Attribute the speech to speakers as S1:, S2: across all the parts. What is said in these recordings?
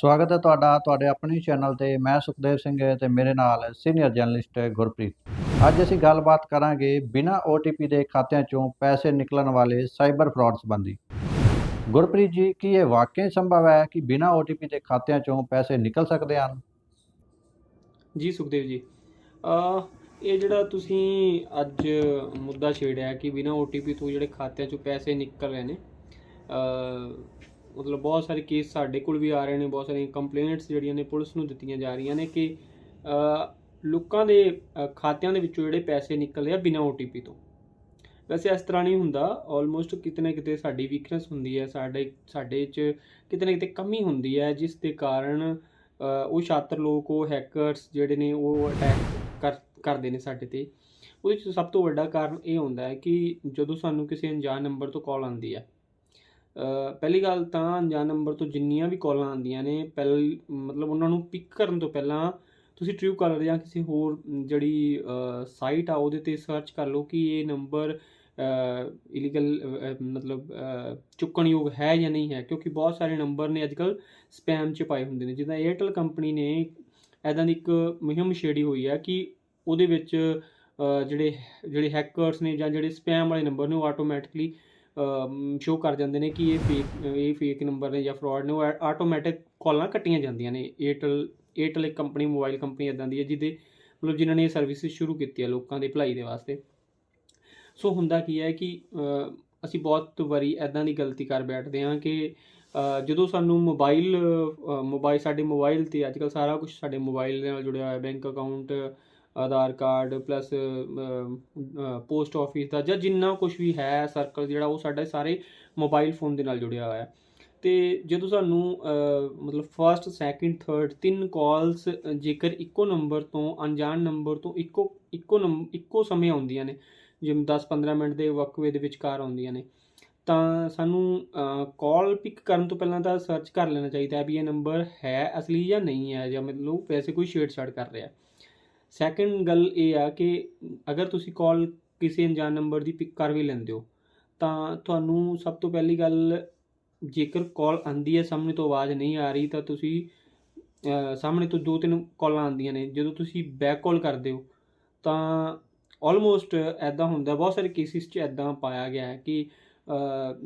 S1: ਸਵਾਗਤ ਹੈ ਤੁਹਾਡਾ, ਤੁਹਾਡੇ ਆਪਣੇ ਚੈਨਲ ਤੇ, ਮੈਂ ਸੁਖਦੇਵ ਸਿੰਘ ਤੇ ਮੇਰੇ ਨਾਲ ਸੀਨੀਅਰ ਜਰਨਲਿਸਟ ਗੁਰਪ੍ਰੀਤ। ਅੱਜ ਅਸੀਂ ਗੱਲਬਾਤ ਕਰਾਂਗੇ ਬਿਨਾਂ OTP ਦੇ ਖਾਤਿਆਂ ਚੋਂ ਪੈਸੇ ਨਿਕਲਣ ਵਾਲੇ ਸਾਈਬਰ ਫਰਾਡ ਸੰਬੰਧੀ। ਗੁਰਪ੍ਰੀਤ ਜੀ, ਕੀ ਇਹ ਵਾਕਈ ਸੰਭਵ ਹੈ ਕਿ ਬਿਨਾਂ OTP ਦੇ ਖਾਤਿਆਂ ਚੋਂ ਪੈਸੇ ਨਿਕਲ ਸਕਦੇ ਹਨ?
S2: ਜੀ, ਸੁਖਦੇਵ ਜੀ। ਅ, ਇਹ ਜਿਹੜਾ ਤੁਸੀਂ ਅੱਜ ਮੁੱਦਾ ਛੇੜਿਆ ਕਿ ਬਿਨਾਂ OTP ਤੋਂ ਜਿਹੜੇ ਖਾਤਿਆਂ ਚੋਂ ਪੈਸੇ ਨਿਕਲ ਰਹੇ ਨੇ, ਅ ਮਤਲਬ ਬਹੁਤ ਸਾਰੇ ਕੇਸ ਸਾਡੇ ਕੋਲ ਵੀ ਆ ਰਹੇ ਨੇ, ਬਹੁਤ ਸਾਰੀਆਂ ਕੰਪਲੇਂਟਸ ਜਿਹੜੀਆਂ ਨੇ ਪੁਲਿਸ ਨੂੰ ਦਿੱਤੀਆਂ ਜਾ ਰਹੀਆਂ ਨੇ ਕਿ ਲੋਕਾਂ ਦੇ ਖਾਤਿਆਂ ਦੇ ਵਿੱਚੋਂ ਜਿਹੜੇ ਪੈਸੇ ਨਿਕਲਦੇ ਆ ਬਿਨਾਂ OTP ਤੋਂ। ਵੈਸੇ ਇਸ ਤਰ੍ਹਾਂ ਨਹੀਂ ਹੁੰਦਾ ਆਲਮੋਸਟ ਕਿਤੇ ਨਾ ਕਿਤੇ ਸਾਡੀ ਵੀਕਨੈਸ ਹੁੰਦੀ ਹੈ, ਸਾਡੇ ਸਾਡੇ 'ਚ ਕਿਤੇ ਨਾ ਕਿਤੇ ਕਮੀ ਹੁੰਦੀ ਹੈ, ਜਿਸ ਦੇ ਕਾਰਨ ਉਹ ਛਾਤਰ ਲੋਕ, ਉਹ ਹੈਕਰਸ ਜਿਹੜੇ ਨੇ, ਉਹ ਅਟੈਕ ਕਰ, ਕਰਦੇ ਨੇ ਸਾਡੇ ਤੇ। ਉਹਦੇ 'ਚ ਸਭ ਤੋਂ ਵੱਡਾ ਕਾਰਨ ਇਹ ਹੁੰਦਾ ਹੈ ਕਿ ਜਦੋਂ ਸਾਨੂੰ ਕਿਸੇ ਅਣਜਾਣ ਨੰਬਰ ਤੋਂ ਕਾਲ ਆਉਂਦੀ ਹੈ ਪਹਿਲੀ ਗੱਲ ਤਾਂ ਅਣਜਾਣ ਨੰਬਰ ਤੋਂ ਜਿੰਨੀਆਂ ਵੀ ਕਾਲਾਂ ਆਉਂਦੀਆਂ ਨੇ ਪਹਿਲ ਮਤਲਬ ਉਹਨਾਂ ਨੂੰ ਪਿਕ ਕਰਨ ਤੋਂ ਪਹਿਲਾਂ ਤੁਸੀਂ ਟਰੂ ਕਾਲਰ ਜਾਂ ਕਿਸੇ ਹੋਰ ਜਿਹੜੀ ਸਾਈਟ ਆ ਉਹਦੇ ਤੇ ਸਰਚ ਕਰ ਲਓ ਕਿ ਇਹ ਨੰਬਰ ਇਲੀਗਲ ਮਤਲਬ ਅ, ਚੁੱਕਣਯੋਗ ਹੈ ਜਾਂ ਨਹੀਂ ਹੈ ਕਿਉਂਕਿ ਬਹੁਤ ਸਾਰੇ ਨੰਬਰ ਨੇ ਅੱਜਕੱਲ ਸਪੈਮ 'ਚ ਪਾਏ ਹੁੰਦੇ ਨੇ। ਜਿੱਦਾਂ 에ਅਰਟੈਲ ਕੰਪਨੀ ਨੇ ਐਦਾਂ ਦੀ ਇੱਕ ਮੁਹਿੰਮ ਛੇੜੀ ਹੋਈ ਹੈ ਕਿ ਉਹਦੇ ਵਿੱਚ ਅ, ਜਿਹੜੇ ਜਿਹੜੇ ਹੈਕਰਸ ਨੇ ਜਾਂ ਜਿਹੜੇ ਸਪੈਮ ਵਾਲੇ ਨੰਬਰ ਨੇ ਉਹ ਆਟੋਮੈਟਿਕਲੀ ਸ਼ੋ ਕਰ ਜਾਂਦੇ ਨੇ ਕਿ ਇਹ ਫੇਕ ਇਹ ਫੇਕ ਨੰਬਰ ਨੇ ਜਾਂ ਫਰਾਡ ਨੇ, ਉਹ ਆਟੋਮੈਟਿਕ ਕਾਲਾਂ ਕੱਟੀਆਂ ਜਾਂਦੀਆਂ ਨੇ। 에ਅਰਟੈਲ 에ਅਰਟੈਲ ਇੱਕ ਕੰਪਨੀ ਮੋਬਾਈਲ ਕੰਪਨੀ ਇਦਾਂ ਦੀ ਹੈ, ਜਿਹਦੇ ਮਤਲਬ ਜਿਨ੍ਹਾਂ ਨੇ ਇਹ ਸਰਵਿਸਿਜ਼ ਸ਼ੁਰੂ ਕੀਤੀ ਹੈ ਲੋਕਾਂ ਦੇ ਭਲਾਈ ਦੇ ਵਾਸਤੇ। ਸੋ ਹੁੰਦਾ ਕੀ ਹੈ ਕਿ ਅਸੀਂ ਬਹੁਤ ਵਾਰੀ ਐਦਾਂ ਦੀ ਗਲਤੀ ਕਰ ਬੈਠਦੇ ਹਾਂ ਕਿ ਜਦੋਂ ਸਾਨੂੰ ਮੋਬਾਈਲ ਮੋਬਾਈਲ ਸਾਡੇ ਮੋਬਾਈਲ ਤੇ ਅੱਜਕੱਲ ਸਾਰਾ ਕੁਝ ਸਾਡੇ ਮੋਬਾਈਲ ਦੇ ਨਾਲ ਜੁੜਿਆ ਹੋਇਆ bank account Aadhaar card plus post office ਦਾ ਜਾਂ ਜਿੰਨਾ ਕੁਝ ਵੀ ਹੈ ਸਰਕਲ ਜਿਹੜਾ ਉਹ ਸਾਡਾ ਸਾਰੇ ਮੋਬਾਈਲ ਫੋਨ ਦੇ ਨਾਲ ਜੁੜਿਆ ਹੋਇਆ ਹੈ। ਤੇ ਜਦੋਂ ਸਾਨੂੰ ਮਤਲਬ ਫਰਸਟ ਸੈਕਿੰਡ ਥਰਡ ਤਿੰਨ ਕਾਲਸ ਜੇਕਰ ਇੱਕੋ ਨੰਬਰ ਤੋਂ, ਅਣਜਾਣ ਨੰਬਰ ਤੋਂ ਇੱਕੋ ਇੱਕੋ ਨੰਬ ਇੱਕੋ ਸਮੇਂ ਆਉਂਦੀਆਂ ਨੇ, ਜਿਵੇਂ 10-15 ਮਿੰਟ ਦੇ ਵਕਫੇ ਦੇ ਵਿਚਕਾਰ ਆਉਂਦੀਆਂ ਨੇ, ਤਾਂ ਸਾਨੂੰ ਕਾਲ ਪਿਕ ਕਰਨ ਤੋਂ ਪਹਿਲਾਂ ਤਾਂ ਸਰਚ ਕਰ ਲੈਣਾ ਚਾਹੀਦਾ ਹੈ ਵੀ ਇਹ ਨੰਬਰ ਹੈ ਅਸਲੀ ਜਾਂ ਨਹੀਂ ਹੈ ਜਾਂ ਮਤਲਬ ਵੈਸੇ ਕੋਈ ਛੇੜਛਾੜ ਕਰ ਰਿਹਾ ਸੈਕਿੰਡ ਗੱਲ ਇਹ ਆ ਕਿ ਅਗਰ ਤੁਸੀਂ ਕਾਲ ਕਿਸੇ ਅਣਜਾਣ ਨੰਬਰ ਦੀ ਪਿਕ ਕਰ ਵੀ ਲੈਂਦੇ ਹੋ, ਤਾਂ ਤੁਹਾਨੂੰ ਸਭ ਤੋਂ ਪਹਿਲੀ ਗੱਲ ਜੇਕਰ ਕਾਲ ਆਂਦੀ ਹੈ, ਸਾਹਮਣੇ ਤੋਂ ਆਵਾਜ਼ ਨਹੀਂ ਆ ਰਹੀ, ਤਾਂ ਤੁਸੀਂ ਸਾਹਮਣੇ ਤੋਂ ਦੋ ਤਿੰਨ ਕਾਲਾਂ ਆਉਂਦੀਆਂ ਨੇ। ਜਦੋਂ ਤੁਸੀਂ ਬੈਕ ਕਾਲ ਕਰਦੇ ਹੋ, ਤਾਂ ਆਲਮੋਸਟ ਐਦਾਂ ਹੁੰਦਾ, ਬਹੁਤ ਸਾਰੇ ਕੇਸਿਸ 'ਚ ਐਦਾਂ ਪਾਇਆ ਗਿਆ ਹੈ ਕਿ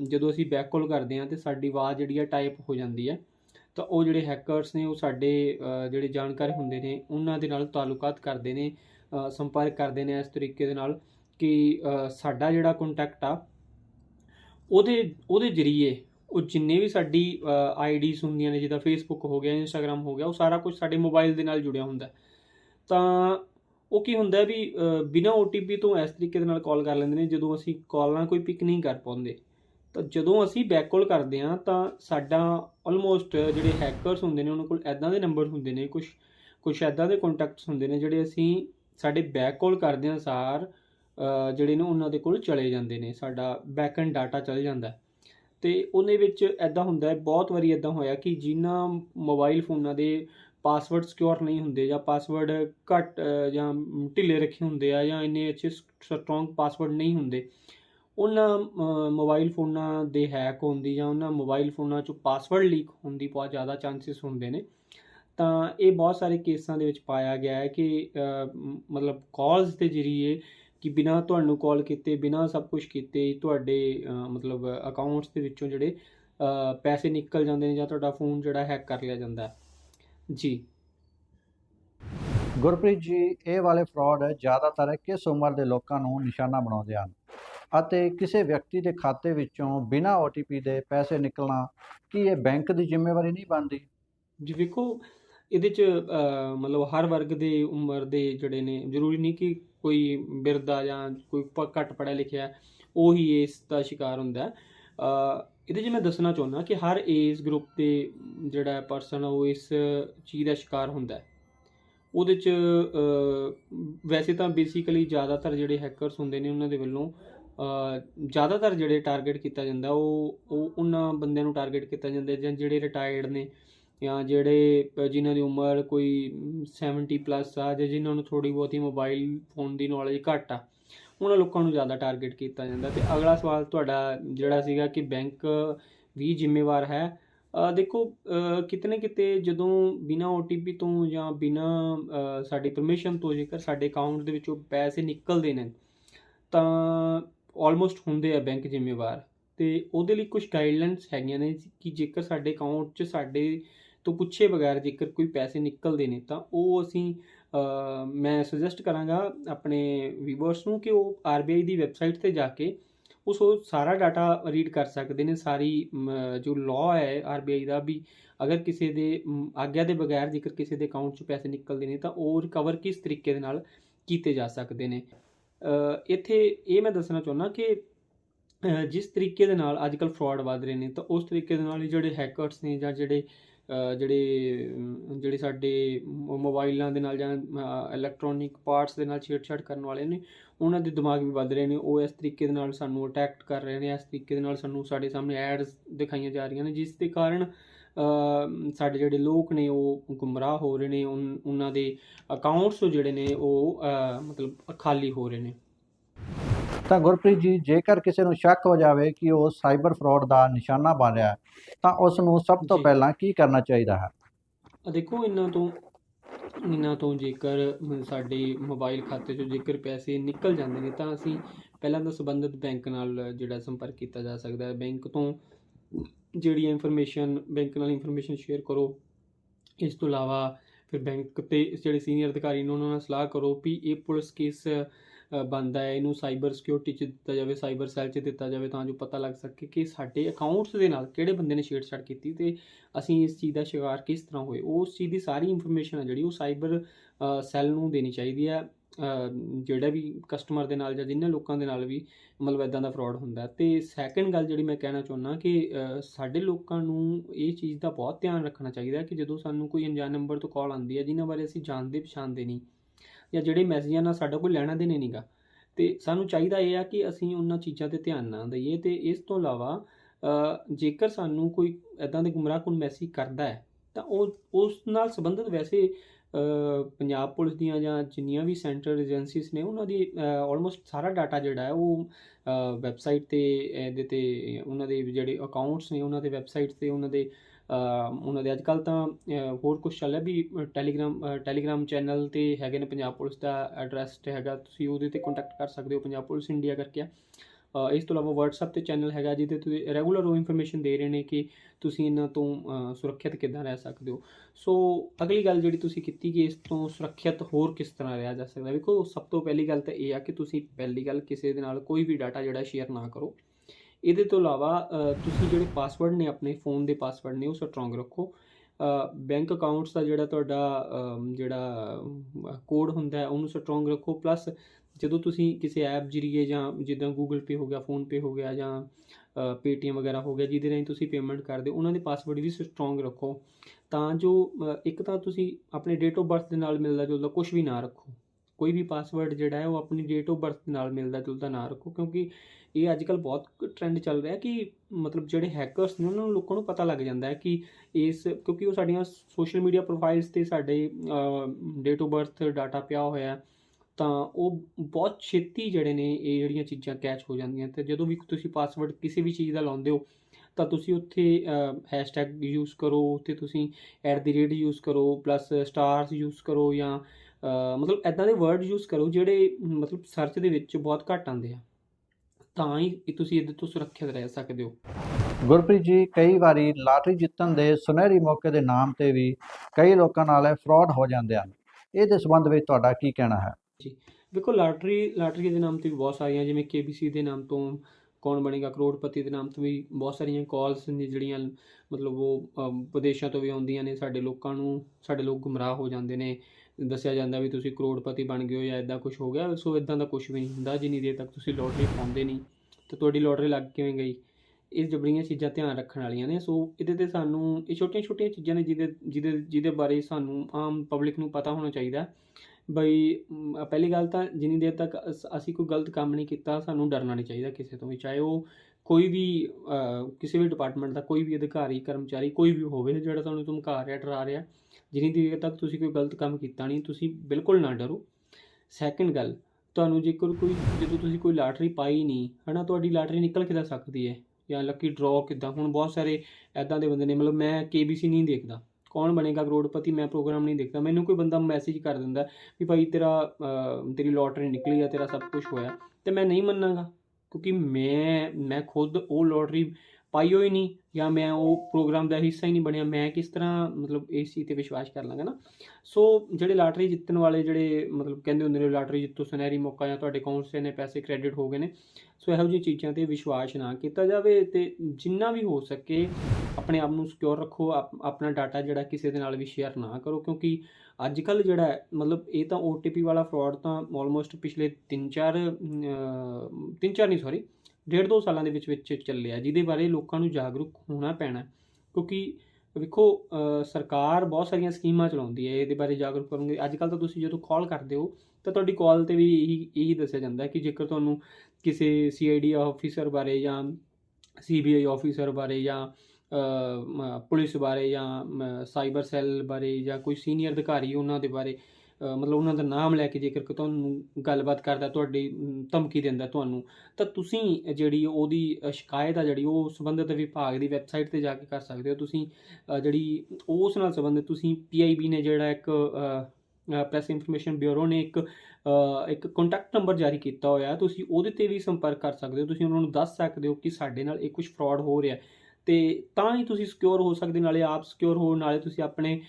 S2: ਜਦੋਂ ਅਸੀਂ ਬੈਕ ਕਾਲ ਕਰਦੇ ਹਾਂ, ਤੇ ਸਾਡੀ ਆਵਾਜ਼ ਜਿਹੜੀ ਹੈ ਟਾਈਪ ਹੋ ਜਾਂਦੀ ਹੈ। ਤਾਂ ਉਹ ਜਿਹੜੇ ਹੈਕਰਸ ਨੇ ਉਹ ਸਾਡੇ ਜਿਹੜੇ ਜਾਣਕਾਰ ਹੁੰਦੇ ਨੇ ਉਹਨਾਂ ਦੇ ਨਾਲ ਤਾਲੁਕਾਤ ਕਰਦੇ ਨੇ ਸੰਪਰਕ ਕਰਦੇ ਨੇ ਇਸ ਤਰੀਕੇ ਦੇ ਨਾਲ ਕਿ ਸਾਡਾ ਜਿਹੜਾ ਕੰਟੈਕਟ ਆ ਉਹਦੇ ਉਹਦੇ ਜ਼ਰੀਏ ਉਹ ਜਿੰਨੇ ਵੀ ਸਾਡੀ ਆਈਡੀਜ਼ ਹੁੰਦੀਆਂ ਨੇ ਜਿੱਦਾਂ ਫੇਸਬੁੱਕ ਹੋ ਗਿਆ ਇੰਸਟਾਗ੍ਰam ਹੋ ਗਿਆ ਉਹ ਸਾਰਾ ਕੁਝ ਸਾਡੇ ਮੋਬਾਈਲ ਦੇ ਨਾਲ ਜੁੜਿਆ ਹੁੰਦਾ। ਤਾਂ ਉਹ ਕੀ ਹੁੰਦਾ ਵੀ ਅ, ਬਿਨਾਂ OTP ਤੋਂ ਇਸ ਤਰੀਕੇ ਦੇ ਨਾਲ ਕਾਲ ਕਰ ਲੈਂਦੇ ਨੇ ਜਦੋਂ ਅਸੀਂ ਕਾਲਾਂ ਕੋਈ ਪਿਕ ਨਹੀਂ ਕਰ ਪਾਉਂਦੇ। ਤਾਂ ਜਦੋਂ ਅਸੀਂ ਬੈਕ ਕਾਲ ਕਰਦੇ ਹਾਂ ਤਾਂ ਸਾਡਾ ਆਲਮੋਸਟ ਜਿਹੜੇ ਹੈਕਰਸ ਹੁੰਦੇ ਨੇ, ਉਹਨਾਂ ਕੋਲ ਐਦਾਂ ਦੇ ਨੰਬਰ ਹੁੰਦੇ ਨੇ ਕੁਝ ਕੁਝ ਐਦਾਂ ਦੇ ਕੰਟੈਕਟਸ ਹੁੰਦੇ ਨੇ, ਜਿਹੜੇ ਅਸੀਂ ਸਾਡੇ ਬੈਕ ਕਾਲ ਕਰਦੇ ਹਾਂ ਜਿਹੜੇ ਨੇ ਉਹਨਾਂ ਦੇ ਕੋਲ ਚਲੇ ਜਾਂਦੇ ਨੇ, ਸਾਡਾ ਬੈਕਐਂਡ ਡਾਟਾ ਚਲ ਜਾਂਦਾ ਹੈ। ਤੇ ਉਹਦੇ ਵਿੱਚ ਐਦਾਂ ਹੁੰਦਾ ਹੈ, ਬਹੁਤ ਵਾਰੀ ਐਦਾਂ ਹੋਇਆ ਕਿ ਜਿਨ੍ਹਾਂ ਮੋਬਾਈਲ ਫੋਨਾਂ ਦੇ ਪਾਸਵਰਡ ਸਿਕਿਉਰ ਨਹੀਂ ਹੁੰਦੇ ਜਾਂ ਪਾਸਵਰਡ ਘੱਟ ਜਾਂ ਢਿੱਲੇ ਰੱਖੇ ਹੁੰਦੇ ਆ ਜਾਂ ਇੰਨੇ ਅੱਛੇ ਸਟਰੋਂਗ ਪਾਸਵਰਡ ਨਹੀਂ ਹੁੰਦੇ ਉਹਨਾਂ ਮੋਬਾਈਲ ਫੋਨਾਂ ਦੇ ਹੈਕ ਹੋਣ ਦੀ ਜਾਂ ਉਹਨਾਂ ਮੋਬਾਈਲ ਫੋਨਾਂ ਚੋਂ ਪਾਸਵਰਡ ਲੀਕ ਹੋਣ ਦੀ ਬਹੁਤ ਜ਼ਿਆਦਾ ਚਾਂਸਸ ਹੁੰਦੇ ਨੇ। ਤਾਂ ਇਹ ਬਹੁਤ ਸਾਰੇ ਕੇਸਾਂ ਦੇ ਵਿੱਚ ਪਾਇਆ ਗਿਆ ਹੈ ਕਿ ਮਤਲਬ ਕਾਲਸ ਦੇ ਜ਼ਰੀਏ ਕਿ ਬਿਨਾਂ ਤੁਹਾਨੂੰ ਕਾਲ ਕੀਤੇ, ਬਿਨਾਂ ਸਭ ਕੁਝ ਕੀਤੇ ਤੁਹਾਡੇ ਮਤਲਬ ਅਕਾਊਂਟਸ ਦੇ ਵਿੱਚੋਂ ਜਿਹੜੇ ਪੈਸੇ ਨਿਕਲ ਜਾਂਦੇ ਨੇ ਜਾਂ ਤੁਹਾਡਾ ਫੋਨ ਜਿਹੜਾ ਹੈਕ ਕਰ ਲਿਆ ਜਾਂਦਾ ਹੈ। ਜੀ।
S1: ਗੁਰਪ੍ਰੀਤ ਜੀ, ਇਹ ਵਾਲੇ ਫਰਾਡ ਜ਼ਿਆਦਾਤਰ ਕਿਸ ਉਮਰ ਦੇ ਲੋਕਾਂ ਨੂੰ ਨਿਸ਼ਾਨਾ ਬਣਾਉਂਦੇ ਹਨ? ਅਤੇ ਕਿਸੇ ਵਿਅਕਤੀ ਦੇ ਖਾਤੇ ਵਿੱਚੋਂ ਬਿਨਾਂ OTP ਦੇ ਪੈਸੇ ਨਿਕਲਣਾ ਕੀ ਇਹ ਬੈਂਕ ਦੀ ਜ਼ਿੰਮੇਵਾਰੀ ਨਹੀਂ ਬਣਦੀ?
S2: ਜੀ ਵੇਖੋ, ਇਹਦੇ ਚ ਮਤਲਬ ਹਰ ਵਰਗ ਦੇ ਉਮਰ ਦੇ ਜਿਹੜੇ ਨੇ, ਜ਼ਰੂਰੀ ਨਹੀਂ ਕਿ ਕੋਈ ਬਿਰਦਾ ਜਾਂ ਕੋਈ ਘੱਟ ਪੜ੍ਹਿਆ ਲਿਖਿਆ, ਉਹ ਹੀ ਇਸ ਦਾ ਸ਼ਿਕਾਰ ਹੁੰਦਾ। ਇਹਦੇ 'ਚ ਮੈਂ ਦੱਸਣਾ ਚਾਹੁੰਦਾ ਕਿ ਹਰ ਏਜ ਗਰੁੱਪ ਦੇ ਜਿਹੜਾ ਪਰਸਨ ਉਹ ਇਸ ਚੀਜ਼ ਦਾ ਸ਼ਿਕਾਰ ਹੁੰਦਾ ਉਹਦੇ 'ਚ ਵੈਸੇ ਤਾਂ ਬੇਸਿਕਲੀ ਜ਼ਿਆਦਾਤਰ ਜਿਹੜੇ ਹੈਕਰਸ ਹੁੰਦੇ ਨੇ, ਉਹਨਾਂ ਦੇ ਵੱਲੋਂ ਜ਼ਿਆਦਾਤਰ ਜਿਹੜੇ ਟਾਰਗੇਟ ਕੀਤਾ ਜਾਂਦਾ ਉਹ ਉਹ ਉਹਨਾਂ ਬੰਦਿਆਂ ਨੂੰ ਟਾਰਗੇਟ ਕੀਤਾ ਜਾਂਦਾ ਜਾਂ ਜਿਹੜੇ ਰਿਟਾਇਰਡ ਨੇ ਜਾਂ ਜਿਹੜੇ ਅ, ਜਿਨ੍ਹਾਂ ਦੀ ਉਮਰ ਕੋਈ 70 ਪਲੱਸ ਆ ਜਾਂ ਜਿਨ੍ਹਾਂ ਨੂੰ ਥੋੜੀ ਬਹੁਤੀ ਮੋਬਾਈਲ ਫੋਨ ਦੀ ਨੌਲੇਜ ਘੱਟ ਆ ਉਹਨਾਂ ਲੋਕਾਂ ਨੂੰ ਜ਼ਿਆਦਾ ਟਾਰਗੇਟ ਕੀਤਾ ਜਾਂਦਾ। ਤੇ ਅਗਲਾ ਸਵਾਲ ਤੁਹਾਡਾ ਜਿਹੜਾ ਸੀਗਾ ਕਿ ਬੈਂਕ ਵੀ ਜ਼ਿੰਮੇਵਾਰ ਹੈ। ਦੇਖੋ ਅ, ਕਿਤੇ ਨਾ ਕਿਤੇ ਜਦੋਂ ਬਿਨਾ ਓਟੀਪੀ ਤੋਂ ਜਾਂ ਬਿਨਾ ਸਾਡੀ ਪਰਮਿਸ਼ਨ ਤੋਂ ਜੇਕਰ ਸਾਡੇ ਅਕਾਊਂਟ ਦੇ ਵਿੱਚੋਂ ਪੈਸੇ ਨਿਕਲਦੇ ਨੇ ਤਾਂ ਆਲਮੋਸਟ ਹੁੰਦੇ ਆ ਬੈਂਕ ਜ਼ਿੰਮੇਵਾਰ। ਤੇ ਉਹਦੇ ਲਈ ਕੁਝ ਗਾਈਡਲਾਈਨਸ ਹੈਗੀਆਂ ਨੇ ਕਿ ਜੇਕਰ ਸਾਡੇ ਅਕਾਊਂਟ 'ਚ ਸਾਡੇ ਤੋਂ ਪੁੱਛੇ ਬਗੈਰ ਜੇਕਰ ਕੋਈ ਪੈਸੇ ਨਿਕਲਦੇ ਨੇ ਤਾਂ ਉਹ ਅਸੀਂ ਮੈਂ ਸੁਜੈਸਟ ਕਰਾਂਗਾ ਆਪਣੇ ਵੀਵਰਸ ਨੂੰ ਕਿ ਉਹ ਆਰਬੀਆਈ ਦੀ ਵੈਬਸਾਈਟ ਤੇ ਜਾ ਕੇ ਉਸ ਸਾਰਾ ਡਾਟਾ ਰੀਡ ਕਰ ਸਕਦੇ ਨੇ, ਸਾਰੀ ਜੋ ਲਾਅ ਹੈ ਆਰਬੀਆਈ ਦਾ ਵੀ ਅਗਰ ਕਿਸੇ ਦੇ ਆਗਿਆ ਦੇ ਬਗੈਰ ਜੇਕਰ ਕਿਸੇ ਦੇ ਅਕਾਊਂਟ 'ਚ ਪੈਸੇ ਨਿਕਲਦੇ ਨੇ ਤਾਂ ਉਹ ਰਿਕਵਰ ਕਿਸ ਤਰੀਕੇ ਦੇ ਨਾਲ ਕੀਤੇ ਜਾ ਸਕਦੇ ਨੇ। ਇੱਥੇ ਇਹ ਮੈਂ ਦੱਸਣਾ ਚਾਹੁੰਦਾ ਕਿ ਜਿਸ ਤਰੀਕੇ ਦੇ ਨਾਲ ਅੱਜ ਕੱਲ੍ਹ ਫਰਾਡ ਵੱਧ ਰਹੇ ਨੇ, ਤਾਂ ਉਸ ਤਰੀਕੇ ਦੇ ਨਾਲ ਜਿਹੜੇ ਹੈਕਰਸ ਨੇ ਜਾਂ ਜਿਹੜੇ ਜਿਹੜੇ ਜਿਹੜੇ ਸਾਡੇ ਮੋਬਾਈਲਾਂ ਦੇ ਨਾਲ ਜਾਂ ਇਲੈਕਟ੍ਰੋਨਿਕ ਪਾਰਟਸ ਦੇ ਨਾਲ ਛੇੜਛਾੜ ਕਰਨ ਵਾਲੇ ਨੇ, ਉਹਨਾਂ ਦੇ ਦਿਮਾਗ ਵੀ ਵੱਧ ਰਹੇ ਨੇ। ਉਹ ਇਸ ਤਰੀਕੇ ਦੇ ਨਾਲ ਸਾਨੂੰ ਅਟੈਕ ਕਰ ਰਹੇ ਨੇ, ਇਸ ਤਰੀਕੇ ਦੇ ਨਾਲ ਸਾਨੂੰ ਸਾਡੇ ਸਾਹਮਣੇ ਐਡਸ ਦਿਖਾਈਆਂ ਜਾ ਰਹੀਆਂ ਨੇ, ਜਿਸ ਦੇ ਕਾਰਨ ਸਾਡੇ ਜਿਹੜੇ ਲੋਕ ਨੇ ਉਹ ਗੁੰਮਰਾਹ ਹੋ ਰਹੇ ਨੇ ਉਹਨਾਂ ਦੇ ਅਕਾਊਂਟਸ ਜਿਹੜੇ ਨੇ ਉਹ ਮਤਲਬ ਖਾਲੀ ਹੋ ਰਹੇ ਨੇ।
S1: ਤਾਂ ਗੁਰਪ੍ਰੀਤ ਜੀ ਜੇਕਰ ਕਿਸੇ ਨੂੰ ਸ਼ੱਕ ਹੋ ਜਾਵੇ ਕਿ ਉਹ ਸਾਈਬਰ ਫਰਾਡ ਦਾ ਨਿਸ਼ਾਨਾ ਬਣ ਰਿਹਾ ਤਾਂ ਉਸ ਨੂੰ ਸਭ ਤੋਂ। ਪਹਿਲਾਂ ਕੀ ਕਰਨਾ ਚਾਹੀਦਾ ਹੈ?
S2: ਆ ਦੇਖੋ ਇਹਨਾਂ ਤੋਂ ਇਹਨਾਂ ਤੋਂ ਜੇਕਰ ਸਾਡੇ ਮੋਬਾਈਲ ਖਾਤੇ 'ਚੋਂ ਜੇਕਰ ਪੈਸੇ ਨਿਕਲ ਜਾਂਦੇ ਨੇ ਤਾਂ ਅਸੀਂ ਪਹਿਲਾਂ ਤਾਂ ਸੰਬੰਧਿਤ ਬੈਂਕ ਨਾਲ ਜਿਹੜਾ ਸੰਪਰਕ ਕੀਤਾ ਜਾ ਸਕਦਾ ਹੈ। ਬੈਂਕ ਤੋਂ ਜਿਹੜੀ ਇਨਫੋਰਮੇਸ਼ਨ ਬੈਂਕ ਨਾਲ ਇਨਫੋਰਮੇਸ਼ਨ ਸ਼ੇਅਰ ਕਰੋ, ਇਸ ਤੋਂ ਇਲਾਵਾ ਫਿਰ ਬੈਂਕ ਤੇ ਜਿਹੜੇ ਸੀਨੀਅਰ ਅਧਿਕਾਰੀ ਨੇ, ਉਹਨਾਂ ਨਾਲ ਸਲਾਹ ਕਰੋ ਵੀ ਇਹ ਪੁਲਿਸ ਕੇਸ ਬੰਦਾ ਹੈ, ਇਹਨੂੰ ਸਾਈਬਰ ਸਿਕਿਉਰਿਟੀ 'ਚ ਦਿੱਤਾ ਜਾਵੇ ਸਾਈਬਰ ਸੈੱਲ 'ਚ ਦਿੱਤਾ ਜਾਵੇ ਤਾਂ ਜੋ ਪਤਾ ਲੱਗ ਸਕੇ ਕਿ ਸਾਡੇ ਅਕਾਊਂਟਸ ਦੇ ਨਾਲ ਕਿਹੜੇ ਬੰਦੇ ਨੇ ਛੇੜਛਾੜ ਕੀਤੀ ਤੇ ਅਸੀਂ ਇਸ ਚੀਜ਼ ਦਾ ਸ਼ਿਕਾਰ ਕਿਸ ਤਰ੍ਹਾਂ ਹੋਏ। ਉਸ ਚੀਜ਼ ਦੀ ਸਾਰੀ ਇਨਫੋਰਮੇਸ਼ਨ ਹੈ ਜਿਹੜੀ ਉਹ ਸਾਈਬਰ ਸੈੱਲ ਨੂੰ ਦੇਣੀ ਚਾਹੀਦੀ ਹੈ। ਜਿਹੜਾ ਵੀ ਕਸਟਮਰ ਦੇ ਨਾਲ ਜਾਂ ਜਿੰਨੇ ਲੋਕਾਂ ਦੇ ਨਾਲ ਵੀ ਮਤਲਬ ਇਦਾਂ ਦਾ ਫਰਾਡ ਹੁੰਦਾ ਹੈ। ਤੇ ਸੈਕੰਡ ਗੱਲ ਜਿਹੜੀ ਮੈਂ ਕਹਿਣਾ ਚਾਹੁੰਦਾ ਕਿ ਸਾਡੇ ਲੋਕਾਂ ਨੂੰ ਇਹ ਚੀਜ਼ ਦਾ ਬਹੁਤ ਧਿਆਨ ਰੱਖਣਾ ਚਾਹੀਦਾ ਕਿ ਜਦੋਂ ਸਾਨੂੰ ਕੋਈ ਅਣਜਾਣ ਨੰਬਰ ਤੋਂ ਕਾਲ ਆਉਂਦੀ ਹੈ, ਜਿਨ੍ਹਾਂ ਬਾਰੇ ਅਸੀਂ ਜਾਣਦੇ ਪਛਾਣਦੇ ਨਹੀਂ ਜਾਂ ਜਿਹੜੇ ਮੈਸੇਜਾਂ ਨਾਲ ਸਾਡਾ ਕੋਈ ਲੈਣਾ ਦੇਣਾ ਨਹੀਂਗਾ, ਤੇ ਸਾਨੂੰ ਚਾਹੀਦਾ ਇਹ ਆ ਕਿ ਅਸੀਂ ਉਹਨਾਂ ਚੀਜ਼ਾਂ ਤੇ ਧਿਆਨ ਨਾ ਦਈਏ ਤੇ ਇਸ ਤੋਂ ਇਲਾਵਾ ਜੇਕਰ ਸਾਨੂੰ ਕੋਈ ਇਦਾਂ ਦੇ ਗੁੰਮਰਾਹਕੁਨ ਮੈਸੇਜ ਕਰਦਾ ਹੈ, ਤਾਂ ਉਹ, ਉਸ ਨਾਲ ਸੰਬੰਧਿਤ ਵੈਸੇ ਪੰਜਾਬ ਪੁਲਿਸ ਦੀਆਂ ਜਾਂ ਜਿੰਨੀਆਂ ਵੀ ਸੈਂਟਰਲ ਏਜੰਸੀਜ਼ ਨੇ, ਉਹਨਾਂ ਦੀ ਆਲਮੋਸਟ ਸਾਰਾ ਡਾਟਾ ਜਿਹੜਾ ਹੈ, ਉਹ ਵੈਬਸਾਈਟ ਤੇ, ਇਹਦੇ ਤੇ, ਉਹਨਾਂ ਦੇ ਜਿਹੜੇ ਅਕਾਊਂਟਸ ਨੇ, ਉਹਨਾਂ ਦੇ ਵੈਬਸਾਈਟ ਤੇ, ਉਹਨਾਂ ਦੇ ਉਹਨਾਂ ਦੇ ਅੱਜ ਕੱਲ ਤਾਂ ਹੋਰ ਕੁਝ ਚੱਲ ਰਿਹਾ ਵੀ ਟੈਲੀਗ੍ਰਾਮ ਟੈਲੀਗ੍ਰਾਮ ਚੈਨਲ ਤੇ ਹੈਗੇ ਨੇ, ਪੰਜਾਬ ਪੁਲਿਸ ਦਾ ਐਡਰੈਸ ਤੇ ਹੈਗਾ, ਤੁਸੀਂ ਉਹਦੇ ਤੇ ਕੰਟੈਕਟ ਕਰ ਸਕਦੇ ਹੋ, ਪੰਜਾਬ ਪੁਲਿਸ ਇੰਡੀਆ ਕਰਕੇ ਇਸ ਤੋਂ ਇਲਾਵਾ WhatsApp ਤੇ ਚੈਨਲ ਹੈਗਾ ਜਿਹਦੇ ਤੇ ਰੈਗੂਲਰ ਉਹ ਇਨਫੋਰਮੇਸ਼ਨ ਦੇ ਰਹੇ ਨੇ ਕਿ ਤੁਸੀਂ ਇਹਨਾਂ ਤੋਂ ਸੁਰੱਖਿਅਤ ਕਿੱਦਾਂ ਰਹਿ ਸਕਦੇ ਹੋ। ਸੋ ਅਗਲੀ ਗੱਲ ਜਿਹੜੀ ਤੁਸੀਂ ਕੀਤੀ ਕਿ ਇਸ ਤੋਂ ਸੁਰੱਖਿਅਤ ਹੋਰ ਕਿਸ ਤਰ੍ਹਾਂ ਰਿਹਾ ਜਾ ਸਕਦਾ? ਵੇਖੋ, ਸਭ ਤੋਂ ਪਹਿਲੀ ਗੱਲ ਤਾਂ ਇਹ ਆ ਕਿ ਤੁਸੀਂ ਪਹਿਲੀ ਗੱਲ ਕਿਸੇ ਦੇ ਨਾਲ ਕੋਈ ਵੀ ਡਾਟਾ ਜਿਹੜਾ ਸ਼ੇਅਰ ਨਾ ਕਰੋ। ਇਹਦੇ ਤੋਂ ਇਲਾਵਾ ਤੁਸੀਂ ਜਿਹੜੇ ਪਾਸਵਰਡ ਨੇ ਆਪਣੇ ਫੋਨ ਦੇ ਪਾਸਵਰਡ ਨੇ, ਉਹ ਸਟਰੋਂਗ ਰੱਖੋ। ਬੈਂਕ ਅਕਾਊਂਟਸ ਦਾ ਜਿਹੜਾ ਤੁਹਾਡਾ ਜਿਹੜਾ ਕੋਡ ਹੁੰਦਾ ਉਹਨੂੰ ਸਟਰੋਂਗ ਰੱਖੋ। ਪਲੱਸ ਜਦੋਂ ਤੁਸੀਂ ਕਿਸੇ ਐਪ ਜਰੀਏ ਜਾਂ ਜਿੱਦਾਂ ਗੂਗਲ ਪੇ ਹੋ ਗਿਆ ਫੋਨ ਪੇ ਹੋ ਗਿਆ ਜਾਂ ਪੇਟੀਐਮ ਵਗੈਰਾ ਹੋ ਗਿਆ ਜਿਹਦੇ ਰਾਹੀਂ ਤੁਸੀਂ ਪੇਮੈਂਟ ਕਰਦੇ ਹੋ ਉਹਨਾਂ ਦੇ ਪਾਸਵਰਡ ਵੀ ਸਟਰੋਂਗ ਰੱਖੋ। ਤਾਂ ਜੋ ਇੱਕ ਤਾਂ ਤੁਸੀਂ ਆਪਣੇ ਡੇਟ ਆਫ ਬਰਥ ਦੇ ਨਾਲ ਮਿਲਦਾ ਜੁਲਦਾ ਕੁਝ ਵੀ ਨਾ ਰੱਖੋ। ਕੋਈ ਵੀ ਪਾਸਵਰਡ ਜਿਹੜਾ ਹੈ ਉਹ ਆਪਣੀ ਡੇਟ ਆਫ ਬਰਥ ਦੇ ਨਾਲ ਮਿਲਦਾ ਜੁਲਦਾ ਨਾ ਰੱਖੋ ਕਿਉਂਕਿ ਇਹ ਅੱਜ ਕੱਲ ਬਹੁਤ ਟ੍ਰੈਂਡ ਚੱਲ ਰਿਹਾ ਕਿ ਮਤਲਬ ਜਿਹੜੇ ਹੈਕਰਸ ਨੇ ਉਹਨਾਂ ਨੂੰ ਲੋਕਾਂ ਨੂੰ ਪਤਾ ਲੱਗ ਜਾਂਦਾ ਹੈ ਕਿ ਇਸ ਕਿਉਂਕਿ ਉਹ ਸਾਡੀਆਂ ਸੋਸ਼ਲ ਮੀਡੀਆ ਪ੍ਰੋਫਾਈਲਸ ਤੇ ਸਾਡੇ ਡੇਟ ਆਫ ਬਰਥ ਡਾਟਾ ਪਿਆ ਹੋਇਆ ਹੈ, ਤਾਂ ਉਹ ਬਹੁਤ ਛੇਤੀ ਜਿਹੜੇ ਨੇ ਇਹ ਜਿਹੜੀਆਂ ਚੀਜ਼ਾਂ ਕੈਚ ਹੋ ਜਾਂਦੀਆਂ ਤੇ ਜਦੋਂ ਵੀ ਤੁਸੀਂ ਪਾਸਵਰਡ ਕਿਸੇ ਵੀ ਚੀਜ਼ ਦਾ ਲਾਉਂਦੇ ਹੋ, ਤਾਂ ਤੁਸੀਂ ਉੱਥੇ ਹੈਸ਼ਟੈਗ ਯੂਜ਼ ਕਰੋ, ਉੱਥੇ ਤੁਸੀਂ ਐਟ ਦੀ ਰੇਟ ਯੂਜ਼ ਕਰੋ ਪਲੱਸ ਸਟਾਰਸ ਯੂਜ਼ ਕਰੋ ਜਾਂ ਮਤਲਬ ਐਦਾਂ ਦੇ ਵਰਡ ਯੂਜ਼ ਕਰੋ ਜਿਹੜੇ ਮਤਲਬ ਸਰਚ ਦੇ ਵਿੱਚ ਬਹੁਤ ਘੱਟ ਆਉਂਦੇ ਆ। ਤਾਂ ਹੀ ਤੁਸੀਂ ਇਹਦੇ ਤੋਂ ਸੁਰੱਖਿਅਤ ਰਹਿ ਸਕਦੇ ਹੋ।
S1: ਗੁਰਪ੍ਰੀਤ ਜੀ, ਕਈ ਵਾਰੀ ਲਾਟਰੀ ਜਿੱਤਣ ਦੇ ਸੁਨਹਿਰੀ ਮੌਕੇ ਦੇ ਨਾਮ ਤੇ ਵੀ ਕਈ ਲੋਕਾਂ ਨਾਲ ਫਰਾਡ ਹੋ ਜਾਂਦੇ ਹਨ। ਇਹਦੇ ਸੰਬੰਧ ਵਿੱਚ ਤੁਹਾਡਾ ਕੀ ਕਹਿਣਾ ਹੈ? ਜੀ।
S2: ਵੇਖੋ, ਲਾਟਰੀ ਲਾਟਰੀ ਦੇ ਨਾਮ ਤੇ ਵੀ ਬਹੁਤ ਸਾਰੀਆਂ, ਜਿਵੇਂ KBC ਦੇ ਨਾਮ ਤੋਂ ਕੌਣ ਬਣੇਗਾ, ਕਰੋੜਪਤੀ ਦੇ ਨਾਮ ਤੋਂ ਵੀ ਬਹੁਤ ਸਾਰੀਆਂ ਕਾਲਸ ਨੇ ਜਿਹੜੀਆਂ ਮਤਲਬ ਉਹ ਵਿਦੇਸ਼ਾਂ ਤੋਂ ਵੀ ਆਉਂਦੀਆਂ ਨੇ। ਸਾਡੇ ਲੋਕਾਂ ਨੂੰ, ਸਾਡੇ ਲੋਕ ਗੁੰਮਰਾਹ ਹੋ ਜਾਂਦੇ ਨੇ। ਦੱਸਿਆ ਜਾਂਦਾ ਵੀ ਤੁਸੀਂ ਕਰੋੜਪਤੀ ਬਣ ਗਏ ਹੋ ਜਾਂ ਇਦਾਂ ਕੁਝ ਹੋ ਗਿਆ, ਸੋ ਇਦਾਂ ਦਾ ਕੁਝ ਵੀ ਨਹੀਂ ਹੁੰਦਾ। ਜਿੰਨੀ ਦੇਰ ਤੱਕ ਤੁਸੀਂ ਲੋਟਰੀ ਪਾਉਂਦੇ ਨਹੀਂ, ਤੇ ਤੁਹਾਡੀ ਲੋਟਰੀ ਲੱਗ ਕਿਵੇਂ ਗਈ? ਇਹ ਜਬੜੀਆਂ ਚੀਜ਼ਾਂ ਧਿਆਨ ਰੱਖਣ ਵਾਲੀਆਂ ਨੇ। ਸੋ ਇਹਦੇ ਤੇ ਸਾਨੂੰ, ਇਹ ਛੋਟੀਆਂ ਛੋਟੀਆਂ ਚੀਜ਼ਾਂ ਨੇ ਜਿਹਦੇ ਜਿਹਦੇ ਜਿਹਦੇ ਬਾਰੇ ਸਾਨੂੰ ਆਮ ਪਬਲਿਕ ਨੂੰ ਪਤਾ ਹੋਣਾ ਚਾਹੀਦਾ। ਬਈ ਪਹਿਲੀ ਗੱਲ ਤਾਂ ਜਿੰਨੀ ਦੇਰ ਤੱਕ ਅਸ- ਅਸੀਂ ਕੋਈ ਗਲਤ ਕੰਮ ਨਹੀਂ ਕੀਤਾ, ਸਾਨੂੰ ਡਰਨਾ ਨਹੀਂ ਚਾਹੀਦਾ ਕਿਸੇ ਤੋਂ ਵੀ, ਚਾਹੇ ਉਹ ਕੋਈ ਵੀ ਕਿਸੇ ਵੀ ਡਿਪਾਰਟਮੈਂਟ ਦਾ, ਕੋਈ ਵੀ ਅਧਿਕਾਰੀ, ਕਰਮਚਾਰੀ, ਕੋਈ ਵੀ ਹੋਵੇ ਜਿਹੜਾ ਤੁਹਾਨੂੰ ਧਮਕਾ ਰਿਹਾ, ਡਰਾ ਰਿਹਾ, ਜਿੰਨੀ ਦੇਰ ਤੱਕ ਤੁਸੀਂ ਕੋਈ ਗਲਤ ਕੰਮ ਕੀਤਾ ਨਹੀਂ, ਤੁਸੀਂ ਬਿਲਕੁਲ ਨਾ ਡਰੋ। ਸੈਕੰਡ ਗੱਲ, ਤੁਹਾਨੂੰ ਜੇਕਰ ਕੋਈ, ਜਦੋਂ ਤੁਸੀਂ ਕੋਈ ਲਾਟਰੀ ਪਾਈ ਨਹੀਂ, ਹਨਾ, ਤੁਹਾਡੀ ਲਾਟਰੀ ਨਿਕਲ ਕਿੱਦਾਂ ਸਕਦੀ ਹੈ? ਜਾਂ ਲੱਕੀ ਡਰਾਅ ਕਿੱਦਾਂ? ਹੁਣ ਬਹੁਤ ਸਾਰੇ ਐਦਾਂ ਦੇ ਬੰਦੇ ਨੇ, ਮਤਲਬ ਮੈਂ ਕੇਬੀਸੀ ਨਹੀਂ ਦੇਖਦਾ। ਕੌਣ ਬਣੇਗਾ ਕਰੋੜਪਤੀ ਮੈਂ ਪ੍ਰੋਗਰਾਮ ਨਹੀਂ ਦੇਖਦਾ। ਮੈਨੂੰ ਕੋਈ ਬੰਦਾ ਮੈਸੇਜ ਕਰ ਦਿੰਦਾ ਵੀ ਭਾਈ ਤੇਰਾ ਤੇਰੀ ਲੋਟਰੀ ਨਿਕਲੀ ਆ, ਤੇਰਾ ਸਭ ਕੁਝ ਹੋਇਆ, ਤੇ ਮੈਂ ਨਹੀਂ ਮੰਨਾਂਗਾ। ਕਿਉਂਕਿ ਮੈਂ ਮੈਂ ਖੁਦ ਉਹ ਲੋਟਰੀ ਪਾਈਓ ਹੀ ਨਹੀਂ ਜਾਂ ਮੈਂ ਉਹ ਪ੍ਰੋਗਰਾਮ ਦਾ ਹਿੱਸਾ ਹੀ ਨਹੀਂ ਬਣਿਆ। ਮੈਂ ਕਿਸ ਤਰ੍ਹਾਂ ਮਤਲਬ ਇਸ ਚੀਜ਼ ਤੇ ਵਿਸ਼ਵਾਸ ਕਰ ਲਾਂਗਾ ਨਾ? ਸੋ ਜਿਹੜੇ ਲਾਟਰੀ ਜਿੱਤਣ ਵਾਲੇ ਜਿਹੜੇ ਮਤਲਬ ਕਹਿੰਦੇ ਹੁੰਦੇ ਨੇ ਲਾਟਰੀ ਜਿੱਤੋ, ਸੁਨਹਿਰੀ ਮੌਕਾ ਜਾਂ ਤੁਹਾਡੇ ਅਕਾਊਂਟ 'ਚ ਨੇ ਪੈਸੇ ਕ੍ਰੈਡਿਟ ਹੋ ਗਏ ਨੇ, ਸੋ ਇਹੋ ਜਿਹੀ ਚੀਜ਼ਾਂ ਤੇ ਵਿਸ਼ਵਾਸ ਨਾ ਕੀਤਾ ਜਾਵੇ ਤੇ ਜਿੰਨਾ ਵੀ ਹੋ ਸਕੇ ਆਪਣੇ ਆਪ ਨੂੰ ਸਿਕਿਉਰ ਰੱਖੋ ਆਪਣਾ ਡਾਟਾ ਜਿਹੜਾ ਕਿਸੇ ਦੇ ਨਾਲ ਵੀ ਸ਼ੇਅਰ ਨਾ ਕਰੋ, ਕਿਉਂਕਿ ਅੱਜ ਕੱਲ ਜਿਹੜਾ ਮਤਲਬ ਇਹ ਤਾਂ OTP ਵਾਲਾ ਫਰਾਡ ਤਾਂ ਆਲਮੋਸਟ ਪਿਛਲੇ 3-4 3-4 ਨਹੀਂ ਸੌਰੀ ਡੇਢ ਦੋ ਸਾਲਾਂ ਦੇ ਵਿੱਚ ਵਿੱਚ ਚੱਲਿਆ, ਜਿਹਦੇ ਬਾਰੇ ਲੋਕਾਂ ਨੂੰ ਜਾਗਰੂਕ ਹੋਣਾ ਪੈਣਾ। ਕਿਉਂਕਿ ਵੇਖੋ ਸਰਕਾਰ ਬਹੁਤ ਸਾਰੀਆਂ ਸਕੀਮਾਂ ਚਲਾਉਂਦੀ ਹੈ, ਇਹਦੇ ਬਾਰੇ ਜਾਗਰੂਕ ਕਰਨਗੇ। ਅੱਜ ਕੱਲ ਤਾਂ ਤੁਸੀਂ ਜਦੋਂ ਕਾਲ ਕਰਦੇ ਹੋ, ਤਾਂ ਤੁਹਾਡੀ ਕਾਲ ਤੇ ਵੀ ਇਹੀ ਇਹੀ ਦੱਸਿਆ ਜਾਂਦਾ ਕਿ ਜੇਕਰ ਤੁਹਾਨੂੰ ਕਿਸੇ ਸੀਆਈਡੀ ਆਫੀਸਰ ਬਾਰੇ ਜਾਂ ਸੀਬੀਆਈ ਆਫੀਸਰ ਬਾਰੇ ਜਾਂ ਪੁਲਿਸ ਬਾਰੇ ਜਾਂ ਸਾਈਬਰ ਸੈੱਲ ਬਾਰੇ ਜਾਂ ਕੋਈ ਸੀਨੀਅਰ ਅਧਿਕਾਰੀ ਉਹਨਾਂ ਦੇ ਬਾਰੇ ਮਤਲਬ ਉਹਨਾਂ ਦਾ ਨਾਮ ਲੈ ਕੇ ਜੇਕਰ ਕੋਈ ਤੁਹਾਨੂੰ ਗੱਲਬਾਤ ਕਰਦਾ ਤੁਹਾਡੀ ਧਮਕੀ ਦਿੰਦਾ ਤੁਹਾਨੂੰ ਤਾਂ ਤੁਸੀਂ ਜਿਹੜੀ ਉਹਦੀ ਸ਼ਿਕਾਇਤ ਆ ਜਿਹੜੀ ਉਹ ਸੰਬੰਧਿਤ ਵਿਭਾਗ ਦੀ ਵੈਬਸਾਈਟ ਤੇ ਜਾ ਕੇ ਕਰ ਸਕਦੇ ਹੋ। ਤੁਸੀਂ ਜਿਹੜੀ ਉਸ ਨਾਲ ਸੰਬੰਧਿਤ ਤੁਸੀਂ ਪੀਆਈਬੀ ਨੇ ਜਿਹੜਾ ਇੱਕ ਪ੍ਰੈਸ ਇਨਫੋਰਮੇਸ਼ਨ ਬਿਊਰੋ ਨੇ ਇੱਕ ਅ, ਇੱਕ ਕੰਟੈਕਟ ਨੰਬਰ ਜਾਰੀ ਕੀਤਾ ਹੋਇਆ ਤੁਸੀਂ ਉਹਦੇ ਤੇ ਵੀ ਸੰਪਰਕ ਕਰ ਸਕਦੇ ਹੋ। ਤੁਸੀਂ ਉਹਨਾਂ ਨੂੰ ਦੱਸ ਸਕਦੇ ਹੋ ਕਿ ਸਾਡੇ ਨਾਲ ਇਹ ਕੁਝ ਫਰਾਡ ਹੋ ਰਿਹਾ ਤੇ ਤਾਂ ਹੀ ਤੁਸੀਂ ਸਿਕਿਉਰ ਹੋ ਸਕਦੇ, ਨਾਲੇ ਆਪ ਸਿਕਿਉਰ ਹੋ, ਨਾਲੇ ਤੁਸੀਂ ਆਪਣੇ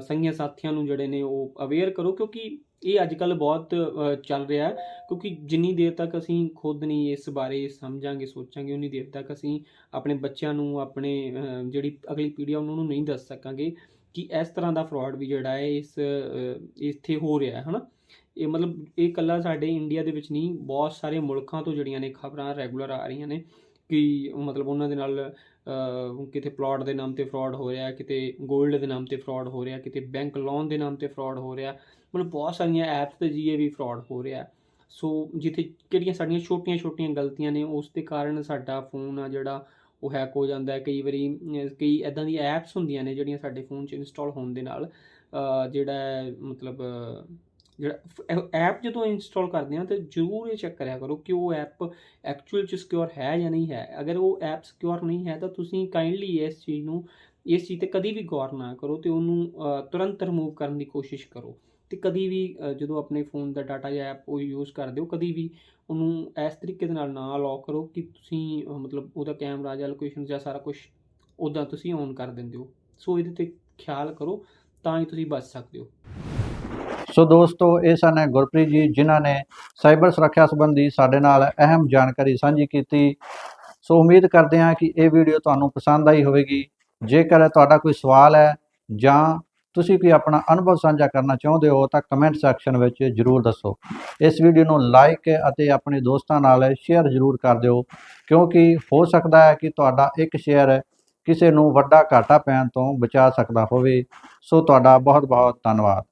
S2: ਸੰਗੀਆਂ ਸਾਥੀਆਂ ਨੂੰ ਜਿਹੜੇ ਨੇ ਉਹ ਅਵੇਅਰ ਕਰੋ, ਕਿਉਂਕਿ ਇਹ ਅੱਜ ਕੱਲ ਬਹੁਤ ਚੱਲ ਰਿਹਾ ਹੈ, ਕਿਉਂਕਿ ਜਿੰਨੀ ਦੇਰ ਤੱਕ ਅਸੀਂ ਖੁਦ ਨਹੀਂ ਇਸ ਬਾਰੇ ਸਮਝਾਂਗੇ, ਸੋਚਾਂਗੇ, ਉਨੀ ਦੇਰ ਤੱਕ ਅਸੀਂ ਆਪਣੇ ਬੱਚਿਆਂ ਨੂੰ, ਆਪਣੇ ਜਿਹੜੀ ਅਗਲੀ ਪੀੜ੍ਹੀ ਆ, ਉਹਨਾਂ ਨੂੰ ਨਹੀਂ ਦੱਸ ਸਕਾਂਗੇ ਕਿ ਇਸ ਤਰ੍ਹਾਂ ਦਾ ਫਰਾਡ ਵੀ ਜਿਹੜਾ ਹੈ, ਇਸ ਇੱਥੇ ਹੋ ਰਿਹਾ ਹੈ, ਹਨਾ? ਇਹ ਮਤਲਬ ਇਹ ਇਕੱਲਾ ਸਾਡੇ ਇੰਡੀਆ ਦੇ ਵਿੱਚ ਨਹੀਂ, ਬਹੁਤ ਸਾਰੇ ਮੁਲਕਾਂ ਤੋਂ ਜਿਹੜੀਆਂ ਨੇ ਖਬਰਾਂ ਰੈਗੂਲਰ ਆ ਰਹੀਆਂ ਨੇ ਕਿ ਮਤਲਬ ਉਹਨਾਂ ਦੇ ਨਾਲ ਕਿਤੇ ਪਲਾਟ ਦੇ ਨਾਮ ਤੇ ਫਰਾਡ ਹੋ ਰਿਹਾ, ਕਿਤੇ 골ਡ ਦੇ ਨਾਮ ਤੇ ਫਰਾਡ ਹੋ ਰਿਹਾ, ਕਿਤੇ ਬੈਂਕ ਲੋਨ ਦੇ ਨਾਮ ਤੇ ਫਰਾਡ ਹੋ ਰਿਹਾ, ਮਤਲਬ ਬਹੁਤ ਸਾਰੀਆਂ ਐਪਸ ਤੇ ਜੀ ਇਹ ਵੀ ਫਰਾਡ ਹੋ ਰਿਹਾ। ਸੋ ਜਿੱਥੇ ਕਿਹੜੀਆਂ ਸਾਡੀਆਂ ਛੋਟੀਆਂ-ਛੋਟੀਆਂ ਗਲਤੀਆਂ ਨੇ, ਉਸ ਦੇ ਕਾਰਨ ਸਾਡਾ ਫੋਨ ਆ ਜਿਹੜਾ, ਉਹ ਹੈਕ ਹੋ ਜਾਂਦਾ ਹੈ। ਕਈ ਵਾਰੀ ਕਈ ਐਦਾਂ ਦੀਆਂ ਐਪਸ ਹੁੰਦੀਆਂ ਨੇ ਜਿਹੜੀਆਂ ਸਾਡੇ ਫੋਨ 'ਚ ਇੰਸਟਾਲ ਹੋਣ ਦੇ ਨਾਲ ਜਿਹੜਾ ਮਤਲਬ ਜਿਹੜਾ ਐਪ ਜਦੋਂ ਇੰਸਟਾਲ ਕਰਦੇ ਆ ਤੇ ਜ਼ਰੂਰ ਇਹ ਚੈੱਕ ਕਰਿਆ ਕਰੋ ਕਿ ਉਹ ਐਪ ਐਕਚੁਅਲ ਚ ਸਿਕਿਉਰ ਹੈ ਜਾਂ ਨਹੀਂ ਹੈ। ਅਗਰ ਉਹ ਐਪ ਸਿਕਿਉਰ ਨਹੀਂ ਹੈ, ਤਾਂ ਤੁਸੀਂ ਕਾਈਂਡਲੀ ਇਸ ਚੀਜ਼ ਨੂੰ, ਇਸ ਚੀਜ਼ ਤੇ ਕਦੀ ਵੀ ਗੌਰ ਨਾ ਕਰੋ ਤੇ ਉਹਨੂੰ ਤੁਰੰਤ ਰਿਮੂਵ ਕਰਨ ਦੀ ਕੋਸ਼ਿਸ਼ ਕਰੋ। ਤੇ ਕਦੀ ਵੀ ਜਦੋਂ ਆਪਣੇ ਫੋਨ ਦਾ ਡਾਟਾ ਜਾਂ ਐਪ ਉਹ ਯੂਜ਼ ਕਰਦੇ ਹੋ, ਕਦੀ ਵੀ ਉਹਨੂੰ ਇਸ ਤਰੀਕੇ ਦੇ ਨਾਲ ਨਾ ਲੌਕ ਕਰੋ ਕਿ ਤੁਸੀਂ ਮਤਲਬ ਉਹਦਾ ਕੈਮਰਾ ਜਾਂ ਲੋਕੇਸ਼ਨ ਜਾਂ ਸਾਰਾ ਕੁਝ ਉੱਦਾਂ ਤੁਸੀਂ ਔਨ ਕਰ ਦਿੰਦੇ ਹੋ। ਸੋ ਇਹਦੇ ਤੇ ਖਿਆਲ ਕਰੋ, ਤਾਂ ਹੀ ਤੁਸੀਂ ਬਚ ਸਕਦੇ ਹੋ।
S1: ਸੋ ਦੋਸਤੋ, ਇਹ ਸਨ ਗੁਰਪ੍ਰੀਤ ਜੀ, ਜਿਨ੍ਹਾਂ ਨੇ ਸਾਈਬਰ ਸੁਰੱਖਿਆ ਸੰਬੰਧੀ ਸਾਡੇ ਨਾਲ ਅਹਿਮ ਜਾਣਕਾਰੀ ਸਾਂਝੀ ਕੀਤੀ। ਸੋ ਉਮੀਦ ਕਰਦੇ ਹਾਂ ਕਿ ਇਹ ਵੀਡੀਓ ਤੁਹਾਨੂੰ ਪਸੰਦ ਆਈ ਹੋਵੇਗੀ। ਜੇਕਰ ਤੁਹਾਡਾ ਕੋਈ ਸਵਾਲ ਹੈ ਜਾਂ ਤੁਸੀਂ ਕੋਈ ਆਪਣਾ ਅਨੁਭਵ ਸਾਂਝਾ ਕਰਨਾ ਚਾਹੁੰਦੇ ਹੋ, ਤਾਂ ਕਮੈਂਟ ਸੈਕਸ਼ਨ ਵਿੱਚ ਜਰੂਰ ਦੱਸੋ। ਇਸ ਵੀਡੀਓ ਨੂੰ ਲਾਈਕ ਅਤੇ ਆਪਣੇ ਦੋਸਤਾਂ ਨਾਲ ਸ਼ੇਅਰ ਜਰੂਰ ਕਰ ਦਿਓ, ਕਿਉਂਕਿ ਹੋ ਸਕਦਾ ਹੈ ਕਿ ਤੁਹਾਡਾ ਇੱਕ ਸ਼ੇਅਰ ਕਿਸੇ ਨੂੰ ਵੱਡਾ ਘਾਟਾ ਪੈਣ ਤੋਂ ਬਚਾ ਸਕਦਾ ਹੋਵੇ। ਸੋ ਤੁਹਾਡਾ ਬਹੁਤ ਬਹੁਤ ਧੰਨਵਾਦ।